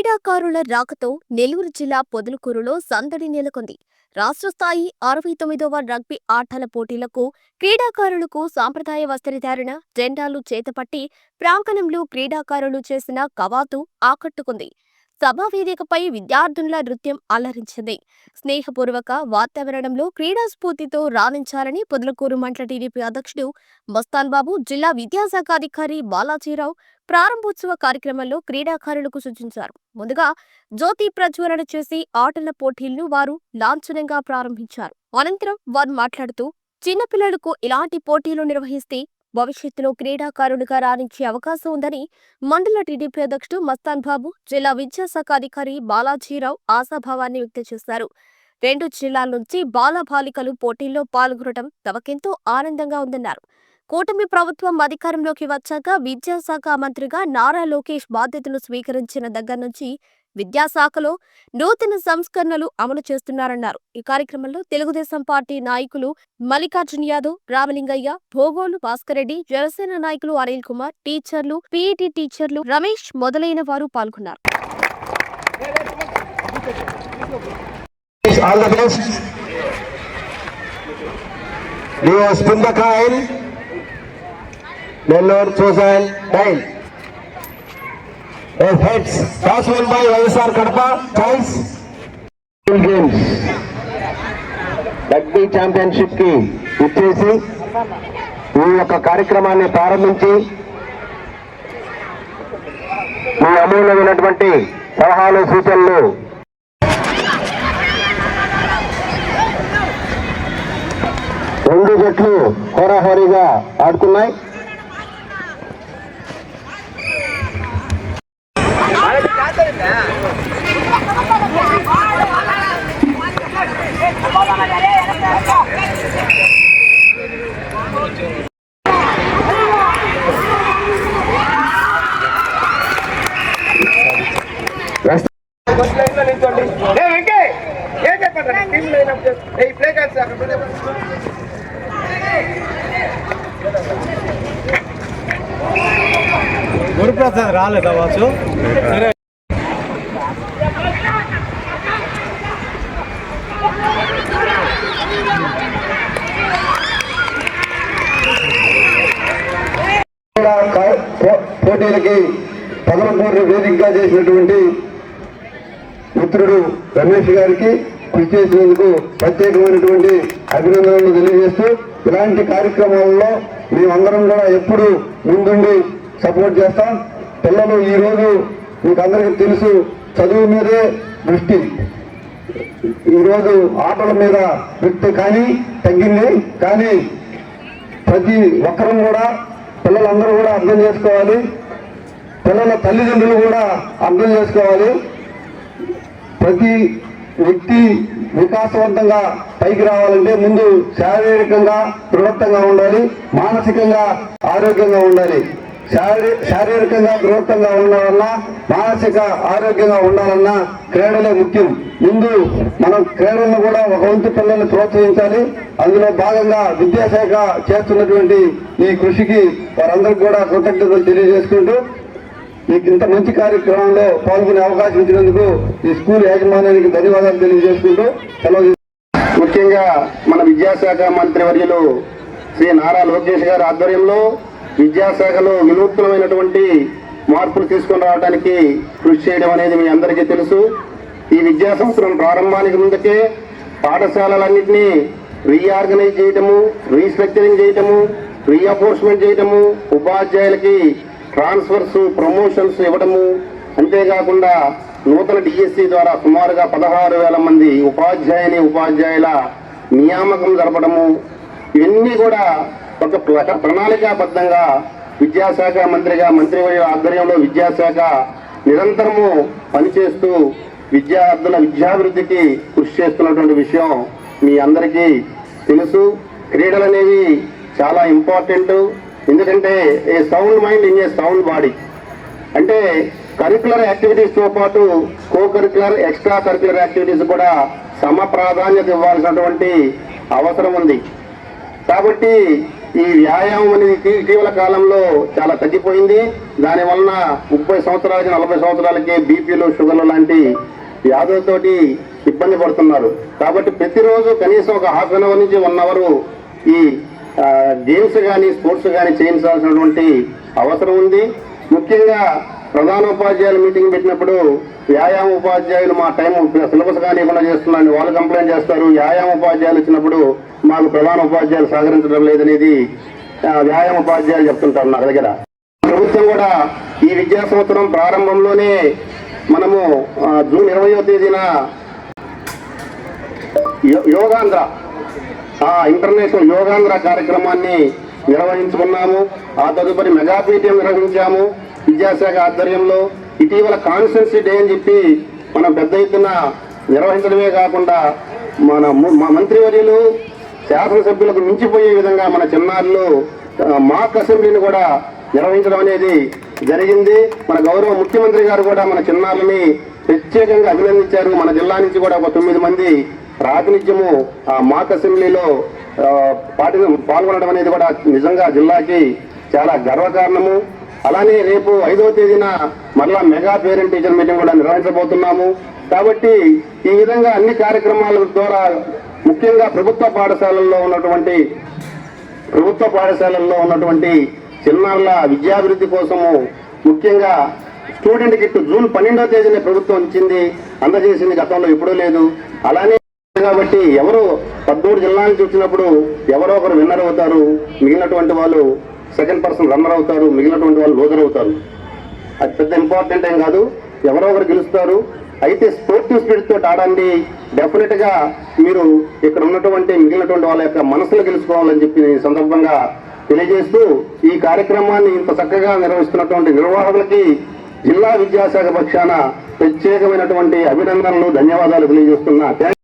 క్రీడాకారుల రాకతో నెల్లూరు జిల్లా పొదలుకూరులో సందడి నెలకొంది. రాష్ట్ర స్థాయి అరవై తొమ్మిదవ రగ్బీ ఆటల పోటీలకు క్రీడాకారులకు సాంప్రదాయ వస్త్రధారణ జెండాలు చేతపట్టి ప్రాంగణంలో క్రీడాకారులు చేసిన కవాతు ఆకట్టుకుంది. సభావేదికపై విద్యార్థుల నృత్యం అలరించింది. స్నేహపూర్వక వాతావరణంలో క్రీడా స్ఫూర్తితో రాణించాలని పొదలకూరు మండల టీడీపీ అధ్యక్షుడు మస్తాన్ బాబు జిల్లా విద్యాశాఖ అధికారి బాలాజీరావు ప్రారంభోత్సవ కార్యక్రమంలో క్రీడాకారులకు సూచించారు. ముందుగా జ్యోతి ప్రజ్వలన చేసి ఆటల పోటీలను వారు లాంఛనంగా ప్రారంభించారు. అనంతరం వారు మాట్లాడుతూ చిన్నపిల్లలకు ఇలాంటి పోటీలు నిర్వహిస్తే భవిష్యత్తులో క్రీడాకారులుగా రాణించే అవకాశం ఉందని మండల టీడీపీ అధ్యక్షుడు మస్తాన్ బాబు జిల్లా విద్యాశాఖ అధికారి బాలాజీరావు ఆశాభావాన్ని వ్యక్తం చేశారు. రెండు జిల్లాల నుంచి బాలబాలికలు పోటీల్లో పాల్గొనడం తమకెంతో ఆనందంగా ఉందన్నారు. కూటమి ప్రభుత్వం అధికారంలోకి వచ్చాక విద్యాశాఖ మంత్రిగా నారా లోకేష్ బాధ్యతలు స్వీకరించిన దగ్గర నుంచి విద్యాశాఖలో నూతన సంస్కరణలు అమలు చేస్తున్నారన్నారు. ఈ కార్యక్రమంలో తెలుగుదేశం పార్టీ నాయకులు మల్లికార్జున్ యాదవ్ రామలింగయ్య భోగోలు భాస్కర్ రెడ్డి జనసేన నాయకులు అనిల్ కుమార్ టీచర్లు పీఈటీ టీచర్లు రమేష్ మొదలైన వారు పాల్గొన్నారు. All Nellore. Heads heads, toss won by YSR Kadapa, choice. Rugby ఛాంపియన్షిప్కి ఇచ్చేసి ఈ యొక్క కార్యక్రమాన్ని ప్రారంభించి మీ అమూల్యమైనటువంటి సలహాలు సూచనలు రెండు జట్లు హోరాహోరీగా ఆడుతున్నాయి గురుప్రసాద్ రాలేదా వాసు? సరే కూడా కా- పో- పోటీలకి పదమూడు వేదికగా చేసినటువంటి మిత్రుడు రమేష్ గారికి కృషి చేసినందుకు ప్రత్యేకమైనటువంటి అభినందనలు తెలియజేస్తూ ఇలాంటి కార్యక్రమాల్లో మేమందరం కూడా ఎప్పుడు ముందుండి సపోర్ట్ చేస్తాం. పిల్లలు ఈరోజు మీకు అందరికీ తెలుసు చదువు మీదే దృష్టి. ఈరోజు ఆటల మీద వ్యక్తి కానీ తగ్గింది. కానీ ప్రతి ఒక్కరం కూడా పిల్లలందరూ కూడా అర్థం చేసుకోవాలి. పిల్లల తల్లిదండ్రులు కూడా అర్థం చేసుకోవాలి. ప్రతి వ్యక్తి వికాసవంతంగా పైకి రావాలంటే ముందు శారీరకంగా దృఢత్వంగా ఉండాలి. మానసికంగా ఆరోగ్యంగా ఉండాలి. శారీరకంగా దృఢత్వంగా ఉండాలన్నా మానసిక ఆరోగ్యంగా ఉండాలన్నా క్రీడలే ముఖ్యం. ముందు మనం క్రీడలను కూడా ఒక వంతు పిల్లల్ని ప్రోత్సహించాలి. అందులో భాగంగా విద్యాశాఖ చేస్తున్నటువంటి ఈ కృషికి వారందరికీ కూడా కృతజ్ఞతలు తెలియజేసుకుంటూ మీకు ఇంత మంచి కార్యక్రమంలో పాల్గొనే అవకాశం ఇచ్చినందుకు ఈ స్కూల్ యాజమాన్యానికి ధన్యవాదాలు తెలియజేసుకుంటూ సెలవు ముఖ్యంగా మన విద్యాశాఖ మంత్రివర్యులు శ్రీ నారా లోకేష్ గారి ఆధ్వర్యంలో విద్యాశాఖలో వినూత్నమైనటువంటి మార్పులు తీసుకొని రావడానికి కృషి చేయడం అనేది మీ అందరికీ తెలుసు. ఈ విద్యా సంవత్సరం ప్రారంభానికి ముందుకే పాఠశాలలన్నింటినీ రీఆర్గనైజ్ చేయటము రీస్ట్రక్చరింగ్ చేయటము రీఅపోర్స్మెంట్ చేయటము ఉపాధ్యాయులకి ట్రాన్స్ఫర్స్ ప్రమోషన్స్ ఇవ్వడము అంతేకాకుండా నూతన డిఎస్సి ద్వారా సుమారుగా పదహారు వేల మంది ఉపాధ్యాయుని ఉపాధ్యాయుల నియామకం జరపడము ఇవన్నీ కూడా ఒక ప్రణాళికాబద్ధంగా విద్యాశాఖ మంత్రిగా మంత్రివర్య ఆధ్వర్యంలో విద్యాశాఖ నిరంతరము పనిచేస్తూ విద్యార్థుల విద్యాభివృద్ధికి కృషి చేస్తున్నటువంటి విషయం మీ అందరికీ తెలుసు. క్రీడలు అనేవి చాలా ఇంపార్టెంట్. ఎందుకంటే a sound mind in a sound body. అంటే కరికులర్ యాక్టివిటీస్తో పాటు co curricular extra curricular activities కూడా సమ ప్రాధాన్యత ఇవ్వాల్సినటువంటి అవసరం ఉంది. కాబట్టి ఈ వ్యాయామం అనేది ఇటీవల కాలంలో చాలా తగ్గిపోయింది. దానివల్ల ముప్పై సంవత్సరాలకి నలభై సంవత్సరాలకి బీపీలు షుగర్లు లాంటి వ్యాధులతోటి ఇబ్బంది పడుతున్నారు. కాబట్టి ప్రతిరోజు కనీసం ఒక హాఫ్ అన్ అవర్ నుంచి వన్ అవర్ ఈ గేమ్స్ కానీ స్పోర్ట్స్ కానీ చేయించాల్సినటువంటి అవసరం ఉంది. ముఖ్యంగా ప్రధానోపాధ్యాయులు మీటింగ్ పెట్టినప్పుడు వ్యాయామ ఉపాధ్యాయులు మా టైం సిలబస్ కానివ్వకుండా చేస్తున్నారని వాళ్ళు కంప్లైంట్ చేస్తారు. వ్యాయామ ఉపాధ్యాయులు వచ్చినప్పుడు మాకు ప్రధాన ఉపాధ్యాయులు సహకరించడం లేదనేది వ్యాయామ ఉపాధ్యాయులు చెప్తుంటారు నా దగ్గర. ప్రభుత్వం కూడా ఈ విద్యా సంవత్సరం ప్రారంభంలోనే మనము జూన్ ఇరవయో తేదీన యోగాంధ్ర ఆ ఇంటర్నేషనల్ యోగాంధ్ర కార్యక్రమాన్ని నిర్వహించుకున్నాము. ఆ తదుపరి మెగాపీఠం నిర్వహించాము. విద్యాశాఖ ఆధ్వర్యంలో ఇటీవల కాన్స్టెన్సీ డే అని చెప్పి మనం పెద్ద ఎత్తున నిర్వహించడమే కాకుండా మన ము- మా మంత్రివర్యులు శాసనసభ్యులకు మించిపోయే విధంగా మన చిన్నారులు మాక్ అసెంబ్లీని కూడా నిర్వహించడం అనేది జరిగింది. మన గౌరవ ముఖ్యమంత్రి గారు కూడా మన చిన్నారులని ప్రత్యేకంగా అభినందించారు. మన జిల్లా నుంచి కూడా ఒక తొమ్మిది మంది ప్రాతినిధ్యము ఆ మాక్ అసెంబ్లీలో పాటి పాల్గొనడం అనేది కూడా నిజంగా జిల్లాకి చాలా గర్వకారణము. అలానే రేపు ఐదవ తేదీన మరలా మెగా పేరెంట్ టీచర్ మీటింగ్ కూడా నిర్వహించబోతున్నాము. కాబట్టి ఈ విధంగా అన్ని కార్యక్రమాల ద్వారా ముఖ్యంగా ప్రభుత్వ పాఠశాలల్లో ఉన్నటువంటి ప్రభుత్వ పాఠశాలల్లో ఉన్నటువంటి చిన్నారుల విద్యాభివృద్ధి కోసము ముఖ్యంగా స్టూడెంట్ కిట్ జూన్ పన్నెండవ తేదీన ప్రభుత్వం ఇచ్చింది అందజేసింది గతంలో ఎప్పుడూ లేదు. అలానే కాబట్టి ఎవరు పద్మూడు జిల్లా నుంచి వచ్చినప్పుడు ఎవరో ఒకరు విన్నర్ అవుతారు. మిగిలినటువంటి వాళ్ళు సెకండ్ పర్సన్ రన్నర్ అవుతారు మిగిలినటువంటి వాళ్ళు లోజర్ అవుతారు. అది పెద్ద ఇంపార్టెంట్ ఏం కాదు ఎవరో ఒకరు గెలుస్తారు. అయితే స్పోర్టివ్ స్పిరిట్ తోటి ఆడండి డెఫినెట్గా మీరు ఇక్కడ ఉన్నటువంటి మిగిలినటువంటి వాళ్ళ యొక్క మనసులు గెలుచుకోవాలని చెప్పి ఈ సందర్భంగా తెలియజేస్తూ ఈ కార్యక్రమాన్ని ఇంత చక్కగా నిర్వహిస్తున్నటువంటి నిర్వాహకులకి జిల్లా విద్యాశాఖ పక్షాన ప్రత్యేకమైనటువంటి అభినందనలు ధన్యవాదాలు తెలియజేస్తున్నా.